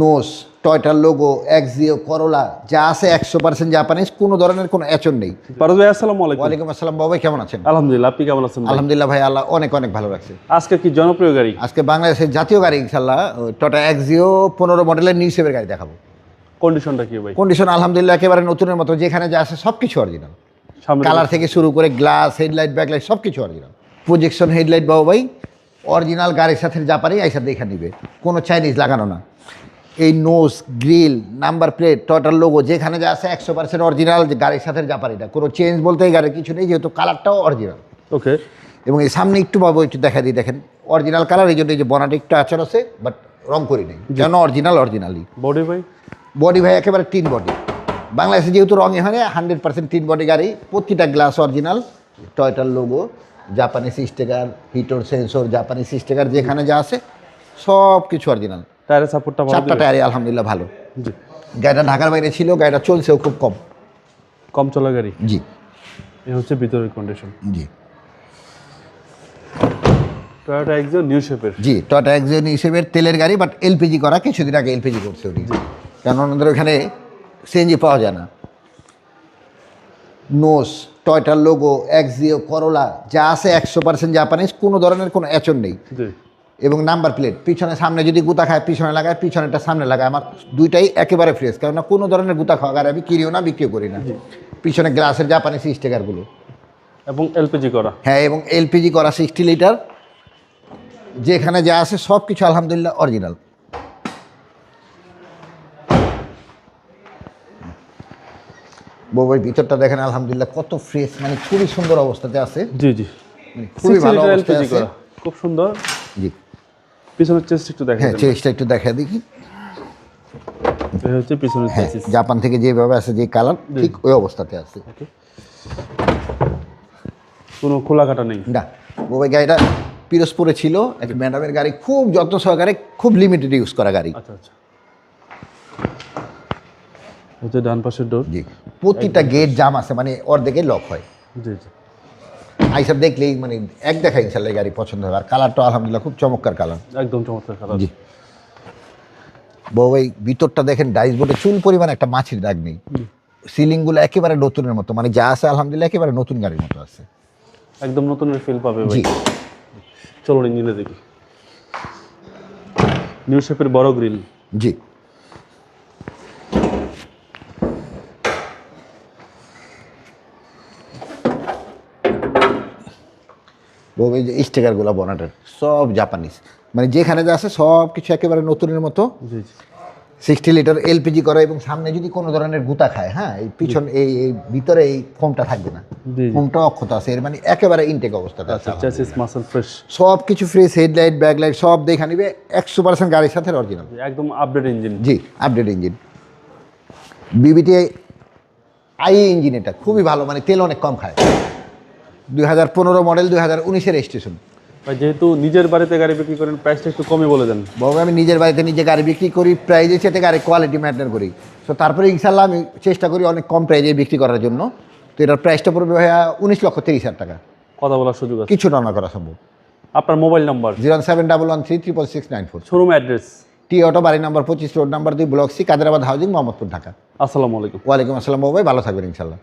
নোস টয়টার logo Axio করোলা যা আছে একশো পার্সেন্ট জাপানিজ কোনো ধরনের কোনো এচন নেই। পারদ ভাই আসসালামু আলাইকুম। ওয়ালাইকুম আসসালাম বাবাই কেমন আছেন? আলহামদুলিল্লাহ আপনি কেমন আছেন? আলহামদুলিল্লাহ ভাই আল্লাহ অনেক অনেক ভালো রাখছে। আজকে কি জনপ্রিয় গাড়ি? আজকে বাংলাদেশের জাতীয় গাড়ি ইনশাল্লাহ টটা এক্সিও পনেরো মডেলের নিউ সেভের গাড়ি দেখাবো। কন্ডিশনটা কি ভাই? কন্ডিশন আলহামদুলিল্লাহ একেবারে নতুনের মতো যেখানে যা আছে সব কিছু অরিজিনাল কালার থেকে শুরু করে গ্লাস হেডলাইট ব্যাকলাইট সব কিছু অরিজিনাল প্রজেকশন হেডলাইট বাবু ভাই অরিজিনাল গাড়ির সাথে জাপানি আইসা দেখে নিবে। কোনো চাইনিজ লাগানো না। এই নোস গ্রিল নাম্বার প্লেট টটার লোগো যেখানে যা আছে একশো পার্সেন্ট অরিজিনাল গাড়ির সাথে জাপানিটা কোনো চেঞ্জ বলতে এই গাড়ির কিছু নেই যেহেতু কালারটাও অরিজিনাল ওকে এবং এই সামনে একটু বাবু একটু দেখা দিই দেখেন অরিজিনাল কালার এই জন্য এই যে বনাটি একটু আচার আছে বাট রং করি নেই। যেন অরিজিনাল অরিজিনালি বডি ভাই? বডি ভাই একেবারে তিন বডি বাংলাদেশে যেহেতু রঙে হয় হান্ড্রেড পার্সেন্ট তিন বডি গাড়ি প্রতিটা গ্লাস অরিজিনাল টয়টার লোগো জাপানি সিস্টেকার হিটোর সেন্সর জাপানি সিস্টেকার যেখানে যা আছে সব কিছু অরিজিনাল টায়ারের সাপোর্টটা ভালো চারটা দিবে? টায়ারই আলহামদুলিল্লাহ ভালো। জি। গাড়িটা ঢাকার বাইরে ছিল গাড়িটা চলছেও খুব কম। কম চলা গাড়ি? জি। এই হচ্ছে ভিতরের কন্ডিশন জি। টয়োটা এক্সিও নিউ শেপের জি টয়টা এক্সিয়ন হিসেবে তেলের গাড়ি বাট এলপিজি করা কিছুদিন আগে এলপিজি করছে উনি কারণ ওনাদের ওখানে সিএনজি পাওয়া যায় না। নোস টয়টার লোগো এক্সিও করোলা যা আছে একশো পার্সেন্ট জাপানিজ কোনো ধরনের কোনো এচন নেই। এবং নাম্বার প্লেট। পিছনে সামনে যদি গুতা খায় পিছনে লাগায় পিছনেটা সামনে লাগায়। আমার দুইটাই একেবারে ফ্রেশ কেননা কোনো ধরনের গুতা খাওয়া গাড়ি আমি কিনিও না বিক্রিও করি না। পিছনে গ্লাসের জাপানিজ স্টিকারগুলো এবং এলপিজি করা। হ্যাঁ এবং এলপিজি করা সিক্সটি লিটার যেখানে যা আছে সব কিছু আলহামদুলিল্লাহ অরিজিনাল বউয়ের ভিতরটা দেখেন আলহামদুলিল্লাহ কত ফ্রেশ মানে খুবই সুন্দর অবস্থাতে আছে। জি জি। মানে খুবই ভালো অবস্থায় আছে। খুব সুন্দর। জি। পিছনের চেস্ট একটু দেখা হ্যাঁ চেষ্টা একটু দেখা। দেখি হচ্ছে পিছনের হ্যাঁ জাপান থেকে যেভাবে আছে যে কালার ঠিক ওই অবস্থাতে আছে। কোনো খোলা কাটা নেই। না বউয়ের গাড়িটা পিরোজপুরে ছিল। এক ম্যাডামের গাড়ি খুব যত্ন সহকারে খুব লিমিটেড ইউজ করা গাড়ি। আচ্ছা আচ্ছা। হচ্ছে ডান পাশের ডোর জি প্রতিটা গেট জাম আছে মানে অর্ধেকে লক হয়। জি জি। আইসা দেখলেই মানে এক দেখা ইনশাল্লাহ গাড়ি পছন্দ হবে। আর কালারটা আলহামদুলিল্লাহ খুব চমৎকার কালার। একদম চমৎকার কালার। জি। বউ এই ভিতরটা দেখেন ডাইস বোর্ডে চুল পরিমাণ একটা মাছির দাগ নেই। সিলিংগুলো একেবারে নতুনের মতো মানে যা আছে আলহামদুলিল্লাহ একেবারে নতুন গাড়ির মতো আছে। একদম নতুনের ফিল পাবে ভাই। জি। চলো ইঞ্জিনে দেখি। নিউ শেপের বড় গ্রিল জি বউ এই যে স্টিকারগুলো বনাটের সব জাপানিজ মানে যেখানে যা আছে সব কিছু একেবারে নতুনের মতো। সিক্সটি লিটার এলপিজি করা এবং সামনে যদি কোনো ধরনের গুতা খায় হ্যাঁ এই পিছন এই এই ভিতরে এই ফোমটা থাকবে না। ফোমটা অক্ষত আছে এর মানে একেবারে ইনটেক অবস্থাতে আছে আচ্ছা সব কিছু ফ্রেশ হেডলাইট ব্যাকলাইট সব দেখা নিবে একশো পার্সেন্ট গাড়ির সাথে অরিজিনাল একদম update engine G update engine VVT i engine এটা খুবই ভালো মানে তেল অনেক কম খায়। দুই হাজার পনেরো মডেল দুই হাজার উনিশের রেজিস্ট্রেশন যেহেতু নিজের বাড়িতে গাড়ি বিক্রি করেন প্রাইসটা একটু কমে বলে দেন। বাবু আমি নিজের বাড়িতে নিজে গাড়ি বিক্রি করি প্রাইজের সাথে গাড়ি কোয়ালিটি ম্যাটার করি। তো তারপরে ইনশাল্লাহ আমি চেষ্টা করি অনেক কম প্রাইজে বিক্রি করার জন্য। তো এটার প্রাইসটা পড়বে ভাইয়া উনিশ লক্ষ তিরিশ হাজার টাকা। কথা বলার সুযোগ আছে। কিছু রান্না করা সম্ভব। আপনার mobile number zero seven double one three triple six nine four. Showroom address T auto বাড়ি নাম্বার পঁচিশ রোড নাম্বার দুই block C Kaderabad housing Mohammadpur Dhaka. আসসালামু আলাইকুম। ওয়ালাইকুম আসসালাম বাবু ভাই ভালো থাকবেন ইনশাল্লাহ